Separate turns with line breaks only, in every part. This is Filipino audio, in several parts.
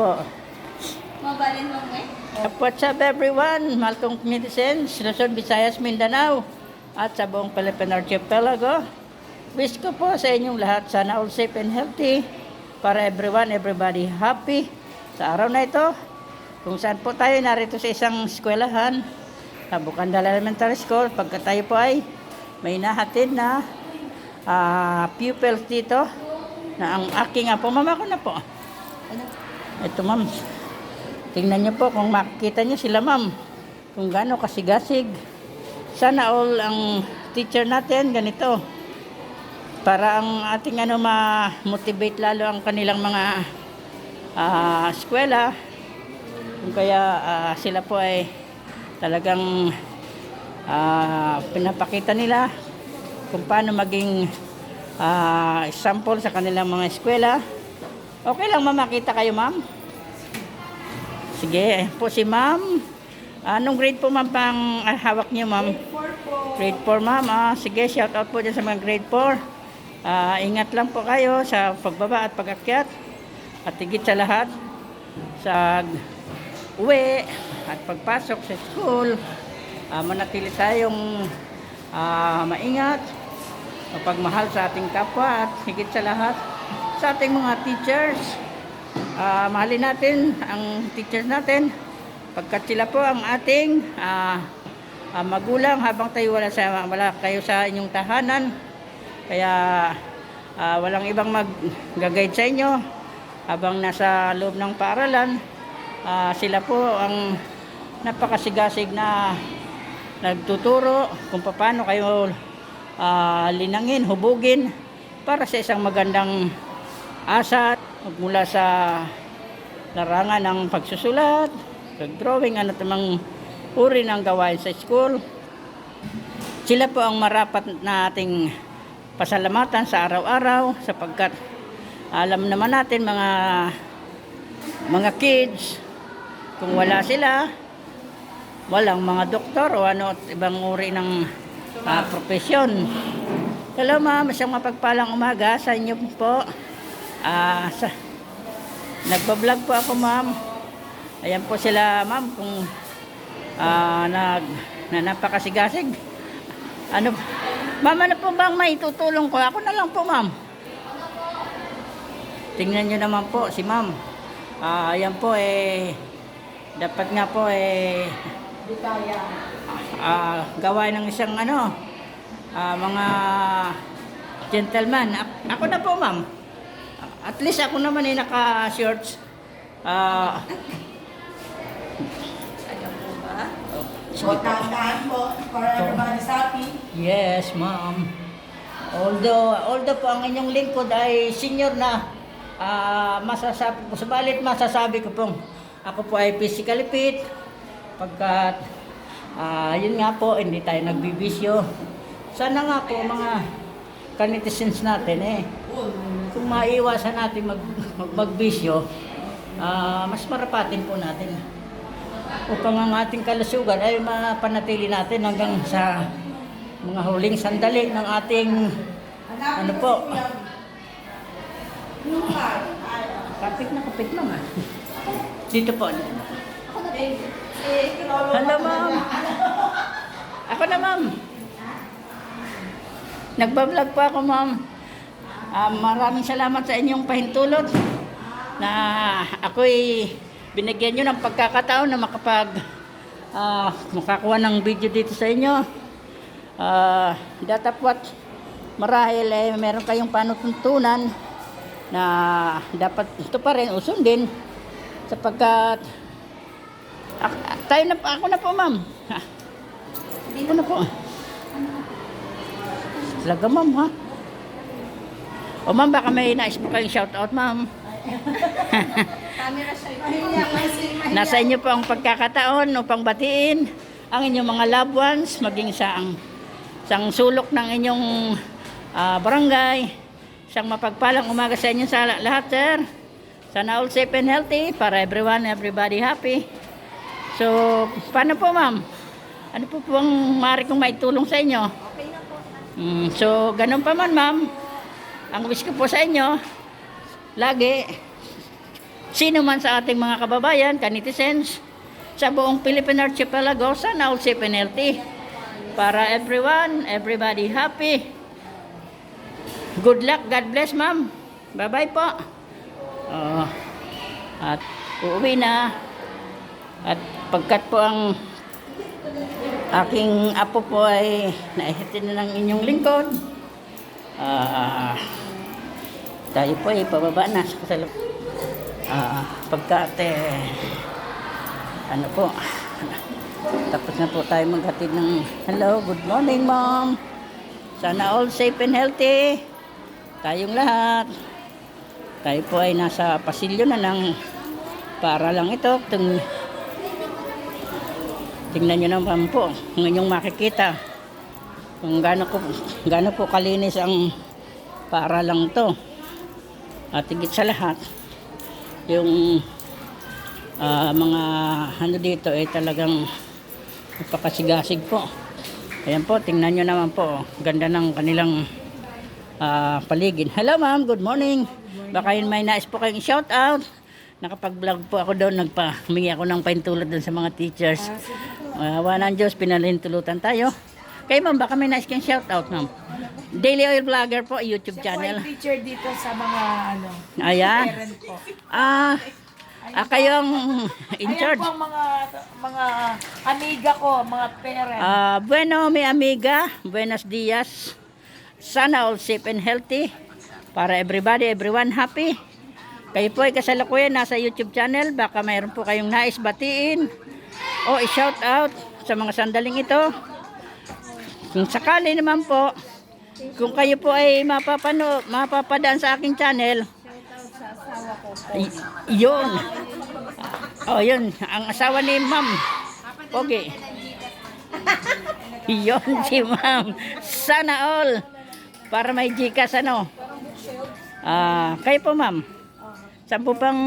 po.
Mabalin mo eh.
What's up everyone? Malcolm Medicines, Luzon, Visayas, Mindanao at sa buong Philippine Archipelago. Wish ko po sa inyong lahat sana all safe and healthy para everyone, everybody happy sa araw na ito. Kung saan po tayo narito sa isang eskwelahan sa Bukandal Elementary School pagka tayo po ay may nahatid na ah, pupils dito na ang aking apo. Mama ko na po. Ito ma'am. Tingnan niyo po kung makikita niyo sila ma'am. Kung gaano kasigasig. Sana all ang teacher natin ganito. Para ang ating ano ma-motivate lalo ang kanilang mga ah, eskwela. Kung kaya ah, sila po ay talagang ah, pinapakita nila kung paano maging ah, example sa kanilang mga eskwela. Okay lang mamakita kayo ma'am? Sige, po si ma'am. Anong grade po ma'am pang ah, hawak niyo ma'am? Grade 4 ma'am. Ah, sige, shout out po dyan sa mga grade 4. Ah, ingat lang po kayo sa pagbaba at pagakyat. At higit sa lahat, sa uwi at pagpasok sa school, ah, manatili tayong ah, maingat, mapagmahal sa ating kapwa at higit sa lahat, sa ating mga teachers. Ah, mahalin natin ang teachers natin pagkat sila po ang ating ah, ah, magulang habang tayo wala, sa, wala kayo sa inyong tahanan. Kaya ah, walang ibang mag-guide sa inyo habang nasa loob ng paaralan. ah, sila po ang napakasigasig na nagtuturo kung paano kayo ah, linangin, hubugin para sa isang magandang asat mula sa larangan ng pagsusulat, pag-drawing, ano tamang uri ng gawain sa school. Sila po ang marapat na ating pasalamatan sa araw-araw sapagkat alam naman natin mga mga kids kung wala sila walang mga doktor o ano at ibang uri ng ah, profesyon. Hello ma'am, isang mapagpalang umaga sa inyo po. Ah, sa Nagpa-vlog po ako, ma'am. Ayan po sila, ma'am, kung ah, nag na napakasigasig. Ano Ma'am, ano po bang maitutulong ko? Ako na lang po, ma'am. Tingnan nyo naman po si ma'am. Ah, ayan po eh dapat nga po eh ah, gawain ng isang ano ah, mga gentleman. A- ako na po, ma'am. At least ako naman ay naka-shorts. Ah?
So, tandaan mo para everybody's happy.
yes, ma'am. Although, although po ang inyong lingkod ay senior na, ah, masasabi ko, subalit masasabi ko pong ako po ay physically fit, pagkat, ah, yun nga po, hindi tayo nagbibisyo. Sana nga po mga kanitizens natin eh, kung maiwasan natin mag, mag magbisyo, ah, mas marapatin po natin. Upang ang ating kalusugan ay mapanatili natin hanggang sa mga huling sandali ng ating ano po. Kapit na kapit mama. Dito po. Hello ma'am. Ako na ma'am. Nagbablog po ako ma'am. Ah, maraming salamat sa inyong pahintulot na ako'y binigyan nyo ng pagkakataon na makapag ah, makakuha ng video dito sa inyo. Ah, datapwat marahil eh, meron kayong panutuntunan na dapat ito pa rin usundin sapagkat ak- tayo na ako na po ma'am. Ako na po. Talaga ma'am ha. O ma'am baka may nais po kayong shout out ma'am.
Camera siya.
Nasa inyo po ang pagkakataon upang batiin ang inyong mga loved ones, maging sa ang isang sulok ng inyong ah, barangay. Isang mapagpalang umaga sa inyo sa lahat, sir. Sana all safe and healthy para everyone, everybody happy. So, paano po, ma'am? Ano po po ang maaari kong maitulong sa inyo?
Okay na po.
Mm, so, ganun pa man, ma'am. Ang wish ko po sa inyo, lagi, sino man sa ating mga kababayan, kanitizens, sa buong Philippine Archipelago, sana all safe and. Para everyone, everybody happy. Good luck, God bless, ma'am. Bye-bye po. Oo. at uuwi na. At pagkat po ang aking apo po ay naihatid na ng inyong lingkod, ah, tayo po ay pababa na sa kasalap. Ah, pagkat eh, ano po, tapos na po tayo maghatid ng hello, good morning mom. Sana all safe and healthy. Tayong lahat. Tayo po ay nasa pasilyo na ng para lang ito. Tung, tingnan nyo naman po. Ngayon makikita kung gaano, ko, gaano po kalinis ang para lang to. At higit sa lahat, yung ah, mga ano dito ay talagang napakasigasig po. Ayan po, tingnan nyo naman po. Ganda ng kanilang ah, paligid. Hello ma'am, good morning. Baka yun may nais po kayong shout out. Nakapag-vlog po ako doon, nagpa, humingi ako ng paintulot doon sa mga teachers. Uh, ng Diyos, pinalintulutan tayo. Kayo ma'am, baka may nais kayong shout out ma'am. Daily Oil Vlogger po, YouTube
Siya po ay
channel.
teacher dito sa mga ano,
Ayan.
parent po.
Ah, ah kayo ang in
Ayan
charge.
po ang mga, mga amiga ko, mga parent.
Ah, bueno, mi amiga. Buenos dias. Sana all safe and healthy. Para everybody, everyone happy. Kayo po ay kasalukuyan nasa YouTube channel. Baka mayroon po kayong nais batiin o i-shout out sa mga sandaling ito. Kung sakali naman po, kung kayo po ay mapapano, mapapadaan sa aking channel, y- yun. Oh, yun. Ang asawa ni Ma'am. Okay. Yun si ma'am. Sana all. Para may Gcash ano. Ah, kayo po ma'am. Saan po pang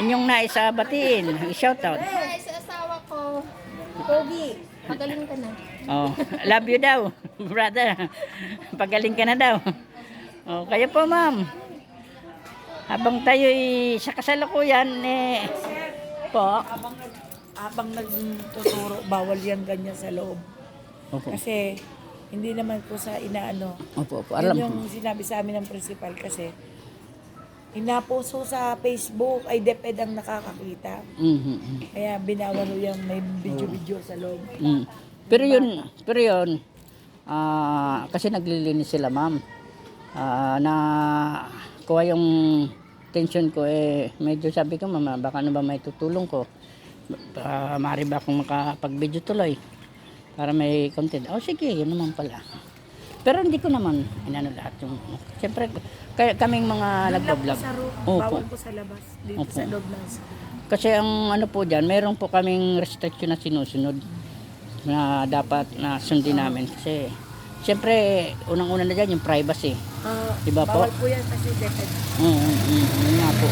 inyong naisa batiin? I-shout out.
Ay, sa asawa ko. Pogi. Magaling ka na.
Oh, love you daw, brother. Pagaling ka na daw. Oh, kayo po ma'am. Habang tayo sa kasalukuyan, eh, po.
Habang, habang nagtuturo, bawal yan ganyan sa loob.
Opo,
Kasi hindi naman po sa inaano.
opo, opo.
Yun
Alam
yung sinabi sa amin ng principal kasi inaposo sa Facebook ay DepEd ang nakakakita.
Mhm, mhm.
Kaya binawal yung may video-video sa loob.
Mm. Pero yun, pero yun, ah, kasi naglilinis sila ma'am. Ah, na kuha yung tension ko eh, medyo sabi ko mama, baka ano ba may tutulong ko. Uh, maaari ba akong makapag-video tuloy para may content. Oh sige, yun naman pala. Pero hindi ko naman inano lahat yung, siyempre, kaya kaming mga
room,
Opo.
bawal po sa labas, dito
Opo.
sa loob ng
Kasi ang ano po dyan, meron po kaming restriction na sinusunod na dapat na sundin namin. Kasi, siyempre, unang-una na dyan yung privacy.
Ah,
Diba po?
Bawal po yan kasi DepEd.
Mm, mm, mm, yun nga po.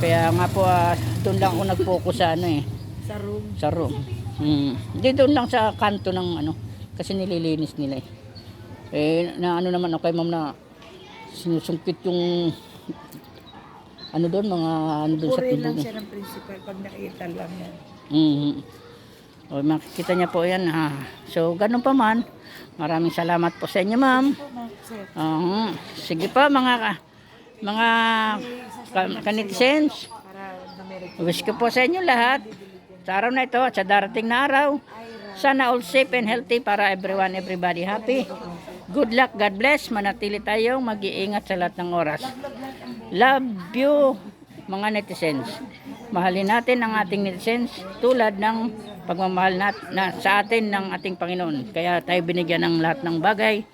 Kaya nga po, ah, doon lang ako nag-focus sa ano eh,
Sa room.
sa room. Mm. Hindi doon lang sa kanto ng ano, kasi nililinis nila eh. Eh, na ano naman ako kay ma'am na sinusungkit yung ano doon, mga ano doon sa
Purihin lang
pinto.
siya ng principal pag nakita lang yan.
Mm. O, makikita niya po yan. Ha. So, ganun pa man. Maraming salamat po sa inyo, ma'am. Oo. sige po, mga mga ka- kanitizens.
Para na meron.
Wish ko po sa inyo lahat. Sa araw na ito at sa darating na araw. Sana all safe and healthy para everyone, everybody happy. Good luck, God bless. Manatili tayong mag-iingat sa lahat ng oras. Love you, mga netizens. Mahalin natin ang ating netizens tulad ng pagmamahal nat na sa atin ng ating Panginoon. Kaya tayo binigyan ng lahat ng bagay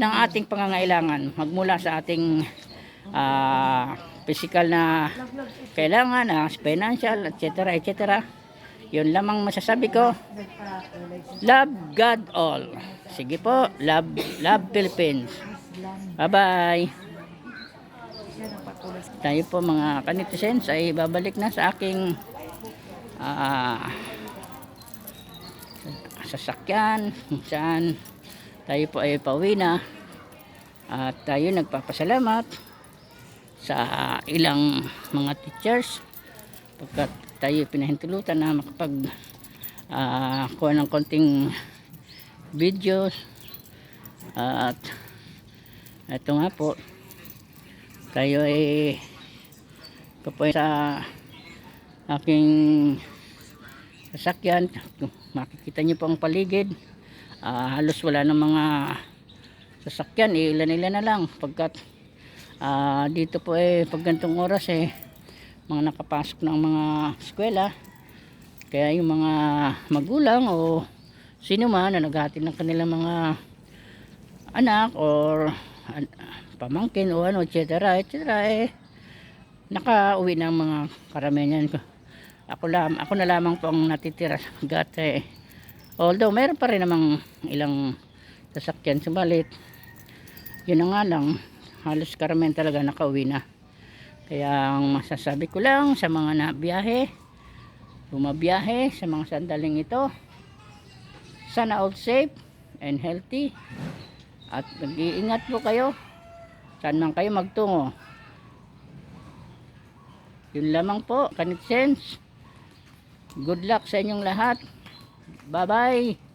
ng ating pangangailangan. Magmula sa ating ah, physical na kailangan, ah, financial, etc. etc. Yun lamang masasabi ko. Love God all. Sige po, love, love Philippines. Bye-bye. Tayo po mga kanitizens ay babalik na sa aking ah, sasakyan saan tayo po ay pauwi na. At tayo nagpapasalamat sa ilang mga teachers. Pagkat tayo pinahintulutan na makapag ah, kuha ng konting videos at ito nga po. Tayo ay kapoy sa aking sasakyan makikita niyo po ang paligid. Ah, halos wala ng mga sasakyan ilan-ilan na lang. Pagkat ah, dito po eh pag ganitong oras eh mga nakapasok ng mga eskwela. Kaya yung mga magulang o sino man na naghatid ng kanilang mga anak or an- pamangkin o ano etc etc eh nakauwi ng mga karamihan ko ako lam ako na lamang po ang natitira gat eh although meron pa rin namang ilang sasakyan. Subalit yun na nga lang. Halos karamihan talaga nakauwi na. Kaya ang masasabi ko lang sa mga nabiyahe bumabiyahe sa mga sandaling ito sana all safe and healthy. At nag-iingat po kayo. Saan man kayo magtungo. Yun lamang po kanit sense good luck sa inyong lahat. Bye bye